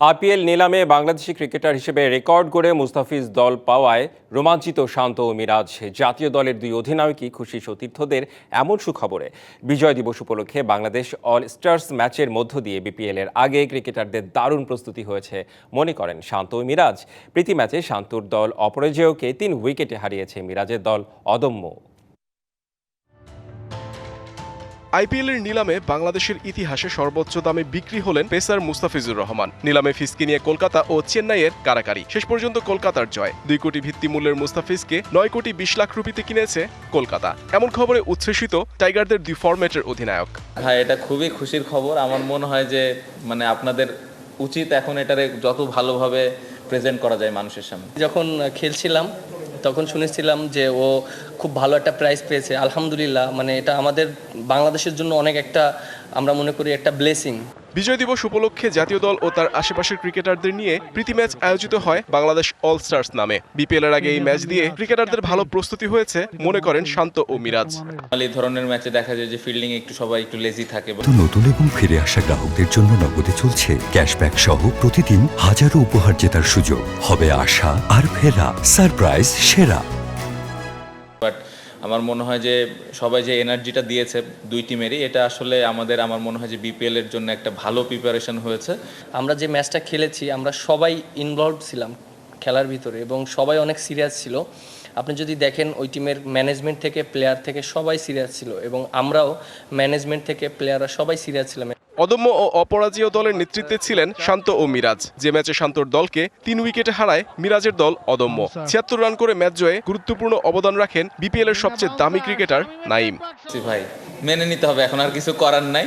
IPL নিলামে Bangladeshi cricketer হিসেবে record করে মুস্তাফিজ দল পাওয়ায় রোমাঞ্চিত শান্ত ও মিরাজ। জাতীয় দলের দুই অধিনায়কই খুশি সতীর্থদের এমন সুখবরে। বিজয় দিবস উপলক্ষে বাংলাদেশ অল স্টার্স ম্যাচের মধ্য দিয়ে বিপিএল এর আগে ক্রিকেটারদের দারুণ প্রস্তুতি হয়েছে, মনে করেন শান্ত ও মিরাজ। প্রীতি ম্যাচে শান্তর দল অপরাজেয়কে তিন উইকেটে হারিয়েছে মিরাজের দল অদম্য। আইপিএলের নিলামে বাংলাদেশের ইতিহাসে সর্বোচ্চ দামে বিক্রি হলেন পেসার মুস্তাফিজুর রহমান। নিলামে ফিসকি নিয়ে কলকাতা ও চেন্নাইয়ের কারাকারি। শেষ পর্যন্ত কলকাতার জয়। দুই কোটি ভিত্তিমূল্যের মুস্তাফিজকে নয় কোটি বিশ লাখ রুপিতে কিনেছে কলকাতা। এমন খবরে উচ্ছ্বসিত টাইগারদের দুই ফরম্যাটের অধিনায়ক। হ্যাঁ এটা খুবই খুশির খবর। আমার মনে হয় যে মানে আপনাদের উচিত এখন এটারে যত ভালোভাবে প্রেজেন্ট করা যায় মানুষের সামনে। যখন খেলছিলাম তখন শুনেছিলাম যে ও খুব ভালো একটা প্রাইজ পেয়েছে। আলহামদুলিল্লাহ মানে এটা আমাদের বাংলাদেশের জন্য অনেক একটা আমরা মনে করি একটা ব্লেসিং বিজয় দিবস উপলক্ষে জাতীয় দল ও তার আশেপাশের ক্রিকেটারদের নিয়ে প্রীতি ম্যাচ আয়োজিত হয় বাংলাদেশ অল স্টার্স নামে। বিপিএল এর আগে এই ম্যাচ দিয়ে ক্রিকেটারদের ভালো প্রস্তুতি হয়েছে মনে করেন শান্ত ও মিরাজ। এই ধরনের ম্যাচে দেখা যায় যে ফিল্ডিং একটু সবাই একটু লেজি থাকে। তো নতুন এবং ফিরে আসা গ্রাহকদের জন্য নগদে চলছে ক্যাশব্যাক সহ প্রতিদিন হাজারো উপহার জেতার সুযোগ। হবে আশা আর ফেরা সারপ্রাইজ সেরা। বাট আমার মনে হয় যে সবাই যে এনার্জিটা দিয়েছে দুই টিমেরই, এটা আসলে আমাদের, আমার মনে হয় যে বিপিএল এর জন্য একটা ভালো প্রিপারেশন হয়েছে। আমরা যে ম্যাচটা খেলেছি, আমরা সবাই ইনভলভ ছিলাম খেলার ভিতরে এবং সবাই অনেক সিরিয়াস ছিল। আপনি যদি দেখেন ওই টিমের ম্যানেজমেন্ট থেকে প্লেয়ার থেকে সবাই সিরিয়াস ছিল এবং আমরাও ম্যানেজমেন্ট থেকে প্লেয়াররা সবাই সিরিয়াস ছিলাম। অদম্য ও অপরাজীয় দলের নেতৃত্বে ছিলেন শান্ত ও মিরাজ। যে ম্যাচে শান্তর দলকে তিন উইকেটে হারায়, মিরাজের দল অদম্য। ছিয়াত্তর রান করে ম্যাচ জয়ে গুরুত্বপূর্ণ অবদান রাখেন বিপিএল এর সবচেয়ে দামি ক্রিকেটার নাইম ভাই, মেনে নিতে হবে, এখন আর কিছু করার নাই।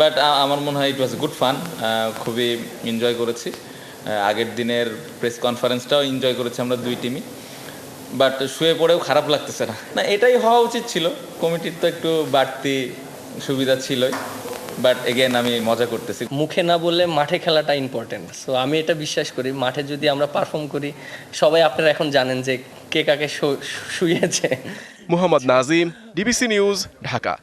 বাট আমার মনে হয় ইট ওয়াজ গুড ফান খুবই এনজয় করেছি। আগের দিনের প্রেস কনফারেন্সটাও এনজয় করেছি আমরা দুই টিমই বাট শুয়ে পড়েও খারাপ লাগতেছে না। না, এটাই হওয়া উচিত ছিল। কমিটির তো একটু বাড়তি সুবিধা ছিলই। বাট এগেন আমি মজা করতেছি। মুখে না বললে মাঠে খেলাটা ইম্পর্টেন্ট সো আমি এটা বিশ্বাস করি মাঠে যদি আমরা পারফর্ম করি সবাই আপনারা এখন জানেন যে কে কাকে শুয়েছে। Mohammad Nazim DBC news Dhaka.